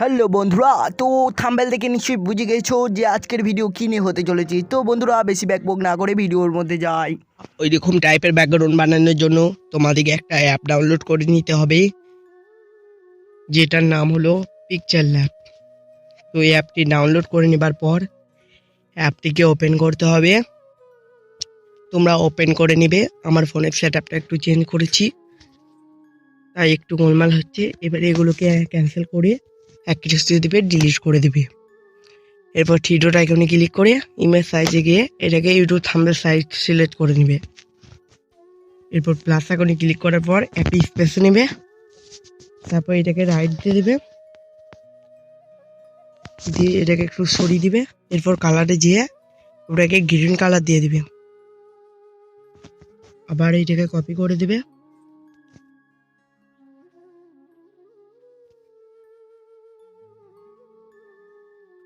Hello বন্ধুরা, তো thumbnail দেখে নিশ্চয়ই বুঝে গেছো যে আজকের ভিডিও কী নিয়ে হতে চলেছে। তো বন্ধুরা বেশি ব্যাকবক না করে ভিডিওর মধ্যে যাই। ওই রকম টাইপের ব্যাকগ্রাউন্ড বানানোর জন্য তোমাদেরকে একটা অ্যাপ ডাউনলোড করে নিতে হবে, যেটার নাম হলো পিকচার ল্যাব তো এই অ্যাপটি ডাউনলোড করে নেবার পর অ্যাপটিকে ওপেন করতে হবে। তোমরা ওপেন করে নেবে, আমার ফোনের সেট আপটা একটু চেঞ্জ করেছি। তাই একটু গোলমাল হচ্ছে, এবার এগুলোকে ক্যান্সেল করে অ্যাক্টিভ দিয়ে দিবে ডিলিট করে দিবে। এরপর থ্রিডোট আইকনে ক্লিক করে ইমেজ সাইজে গিয়ে এটাকে ইউটিউব থাম্বেল সাইজ সিলেক্ট করে নেবে। এরপর প্লাস আইকনে ক্লিক করার পর একটি স্পেস নেবে। তারপর এটাকে রাইট দিয়ে দিবে। দিয়ে এটাকে একটু সরিয়ে দিবে। এরপর কালারে যেয়ে ওটাকে গ্রিন কালার দিয়ে দিবে। আবার এইটাকে কপি করে দিবে।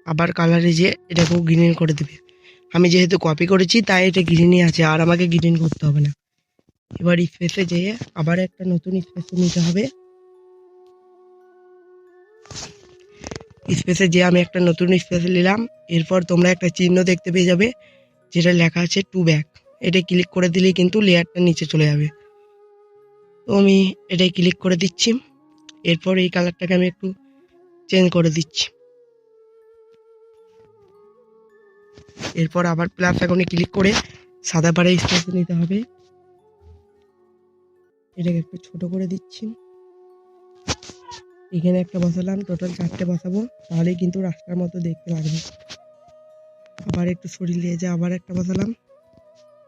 আবার কালারে যে এটাকেও গ্রিন করে দেবে। আমি যেহেতু কপি করেছি, তাই এটা গ্রিনই আছে, আর আমাকে গ্রিন করতে হবে না। এবার স্পেসে যেয়ে আবার একটা নতুন স্পেস নিতে হবে। স্পেসে যে আমি একটা নতুন স্পেস নিলাম। এরপর তোমরা একটা চিহ্ন দেখতে পেয়ে যাবে, যেটা লেখা আছে টু ব্যাক এটা ক্লিক করে দিলেই কিন্তু লেয়ারটা নিচে চলে যাবে। তো আমি এটাই ক্লিক করে দিচ্ছি। এরপর এই কালারটাকে আমি একটু চেঞ্জ করে দিচ্ছি। এরপর আবার প্লাস আইকনে ক্লিক করে সাদা পাড়ে স্পেস নিতে হবে। এটাকে একটু ছোট করে দিচ্ছি। এখানে একটা বসালাম টোটাল চারটে বসাবো তাহলে কিন্তু রাস্তার মতো দেখতে লাগবে। আবার একটু সরিয়ে নিয়ে যা আবার একটা বসালাম।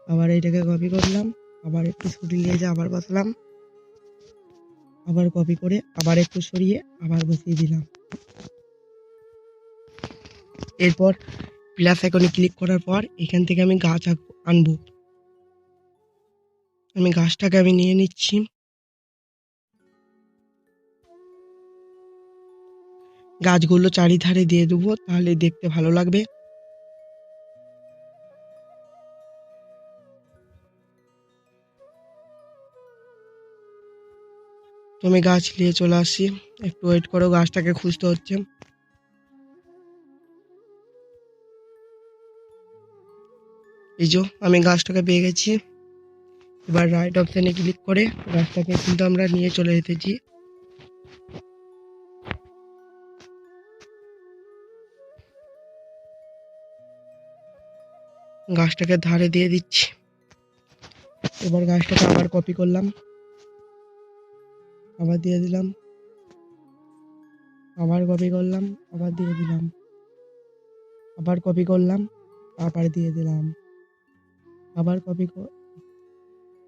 আবার এটাকে কপি করলাম, আবার একটু সরিয়ে নিয়ে যা আবার বসালাম। আবার কপি করে আবার একটু সরিয়ে আবার বসিয়ে দিলাম। এরপর প্লাস আইকনে ক্লিক করার পর এখান থেকে আমি গাছ আনব। আমি গাছটাকে আমি নিয়ে নিচ্ছি। গাছগুলো চারিধারে দিয়ে দেবো, তাহলে দেখতে ভালো লাগবে। তো আমি গাছ নিয়ে চলে আসি। একটু ওয়েট করো, গাছটাকে খুঁজতে হচ্ছে। এই যে, আমি গাছটাকে পেয়ে গেছি। এবার রাইট অপশানে ক্লিক করে গাছটাকে কিন্তু আমরা নিয়ে চলে যেতেছি গাছটাকে ধারে দিয়ে দিচ্ছি। এবার গাছটাকে আবার কপি করলাম। আবার দিয়ে দিলাম। আবার কপি করলাম, আবার দিয়ে দিলাম। আবার কপি করলাম, আবার দিয়ে দিলাম। আবার কপি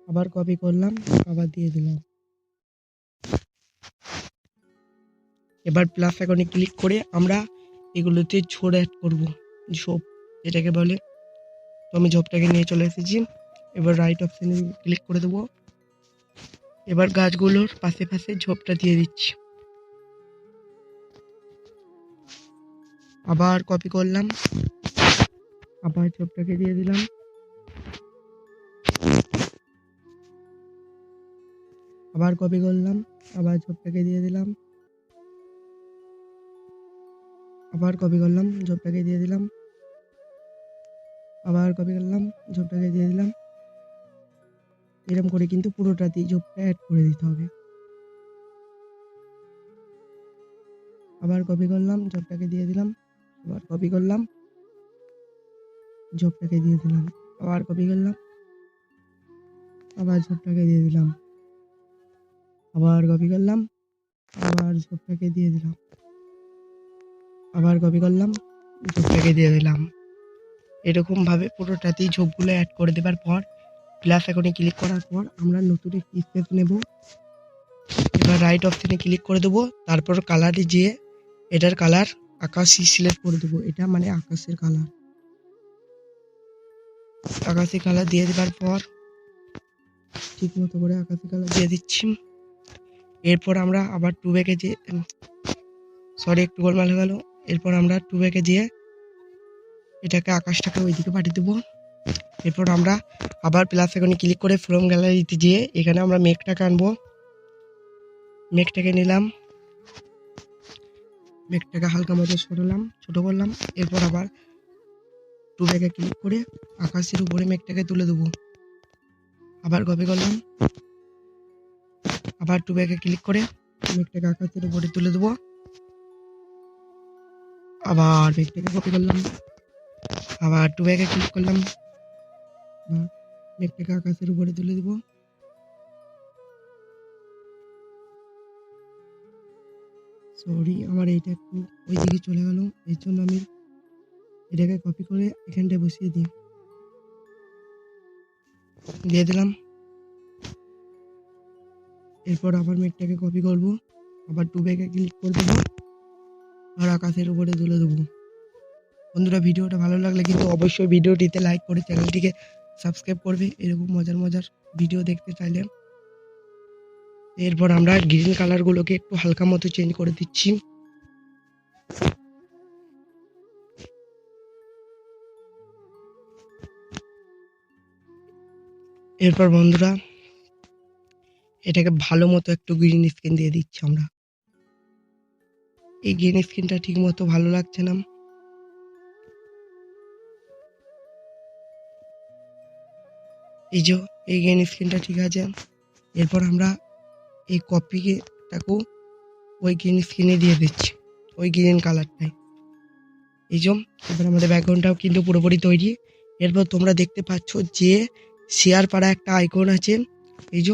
আবার কপি করলাম? আবার দিয়ে দিলাম। এবার প্লাস আইকনে ক্লিক করে আমরা এগুলোতে ঝোড় অ্যাড করব। ঝোপ এটাকে বলে, তো আমি ঝোপটাকে নিয়ে চলে এসেছি। এবার রাইট অপশানে ক্লিক করে দেবো। এবার গাছগুলোর পাশে পাশে ঝোপটা দিয়ে দিচ্ছি। আবার কপি করলাম। আবার ঝোপটাকে দিয়ে দিলাম। আবার কপি করলাম, আবার ঝোপটাকে দিয়ে দিলাম। আবার কপি করলাম ঝোপটাকে দিয়ে দিলাম। আবার কপি করলাম ঝোপটাকে দিয়ে দিলাম। এরকম করে কিন্তু পুরোটাতেই ঝোপটা অ্যাড করে দিতে হবে। আবার কপি করলাম ঝোপটাকে দিয়ে দিলাম। আবার কপি করলাম ঝোপটাকে দিয়ে দিলাম। আবার কপি করলাম, আবার ঝোপটাকে দিয়ে দিলাম। আবার কপি করলাম, আবার ঝোপটাকে দিয়ে দিলাম। আবার কপি করলাম ঝোপটাকে দিয়ে দিলাম। এরকম ভাবে পুরোটাতেই ঝোপগুলো অ্যাড করে দেবার পর প্লাস আইকনে ক্লিক করার পর আমরা নতুন একটি স্পেস নেব। এবার রাইট অপশানে ক্লিক করে দেবো, তারপর কালারে যেয়ে এটার কালার আকাশি সিলেক্ট করে দেবো। এটা মানে আকাশের কালার আকাশি কালার দিয়ে দেবার পর, ঠিক মতো করে আকাশি কালার দিয়ে দিচ্ছি। এরপর আমরা আবার টু ব্যাগে যে সরি একটু গোলমাল হয়ে গেল। এরপর আমরা টু ব্যাগে যেয়ে এটাকে আকাশটাকে ওইদিকে পাঠিয়ে দেবো। এরপর আমরা আবার প্লাস এখানে ক্লিক করে ফ্রম গ্যালারিতে যেয়ে এখানে আমরা মেঘটাকে আনব। মেঘটাকে নিলাম। মেঘটাকে হালকা মতো সরালাম ছোট করলাম। এরপর আবার টু ব্যাগে ক্লিক করে আকাশের উপরে মেঘটাকে তুলে দেবো। আবার কপি করলাম। আবার টু ব্যাগে ক্লিক করে মেঘটাকে আকাশের উপরে তুলে দেবো। আবার মেঘটাকে কপি করলাম। আবার টু ব্যাগে ক্লিক করলাম। মেঘটাকে আকাশের উপরে তুলে দেবো। সরি আমার এইটা একটু ওই দিকে চলে গেল। এর জন্য আমি এটাকে কপি করে এখানটায় বসিয়ে দিই। দিয়ে দিলাম। এরপর আবার মেঘটাকে কপি করব, আবার টু ব্যাগে ক্লিক করে দেবো আর আকাশের উপরে তুলে দেবো। বন্ধুরা, ভিডিওটা ভালো লাগলে কিন্তু অবশ্যই ভিডিওটিতে লাইক করে চ্যানেলটিকে সাবস্ক্রাইব করবে, এরকম মজার মজার ভিডিও দেখতে চাইলে। এরপর আমরা গ্রিন কালারগুলোকে একটু হালকা মতো চেঞ্জ করে দিচ্ছি। এরপর বন্ধুরা এটাকে ভালো মতো একটু গ্রিন স্ক্রিন দিয়ে দিচ্ছি আমরা। এই গ্রিন স্ক্রিনটা ঠিক মতো ভালো লাগছে না। এই যে, এই গ্রিন স্ক্রিনটা ঠিক আছে। এরপর আমরা এই কপিটাকেও ওই গ্রিন স্ক্রিনে দিয়ে দিচ্ছি, ওই গ্রিন কালারটাই এই যে, এবার আমাদের ব্যাকগ্রাউন্ডটাও কিন্তু পুরোপুরি তৈরি। এরপর তোমরা দেখতে পাচ্ছ যে, শেয়ার পাড়া একটা আইকন আছে। এই যে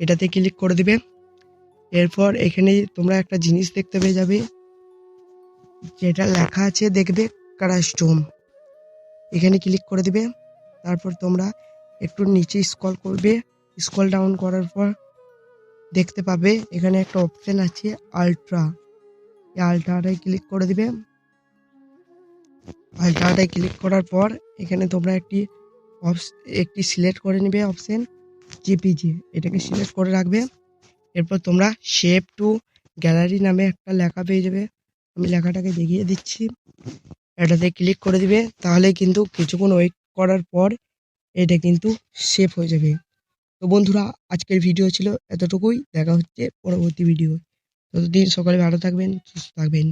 এটাতে ক্লিক করে দিবে। এরপর এখানে তোমরা একটা জিনিস দেখতে পেয়ে যাবে। যেটা লেখা আছে দেখবে কারাস্টোম এখানে ক্লিক করে দিবে। তারপর তোমরা একটু নিচে স্কল করবে। স্কল ডাউন করার পর দেখতে পাবে এখানে একটা অপশন আছে আলট্রা এই আলট্রাটায় ক্লিক করে দিবে। আলট্রাটায় ক্লিক করার পর এখানে তোমরা একটি অপস- একটি সিলেক্ট করে নেবে অপশন জেপিজি এটাকে সিলেক্ট করে রাখবে। এরপর তোমরা শেপ টু গ্যালারি নামে একটা লেখা পেয়ে যাবে। আমি লেখাটাকে দেখিয়ে দিচ্ছি। এটাতে ক্লিক করে দিবে। তাহলে কিন্তু কিছুক্ষণ ওয়েট করার পর এটা কিন্তু সেভ হয়ে যাবে। তো বন্ধুরা, আজকের ভিডিও ছিল এতটুকুই। দেখা হচ্ছে পরবর্তী ভিডিও ততদিন সকালে ভালো থাকবেন, সুস্থ থাকবেন।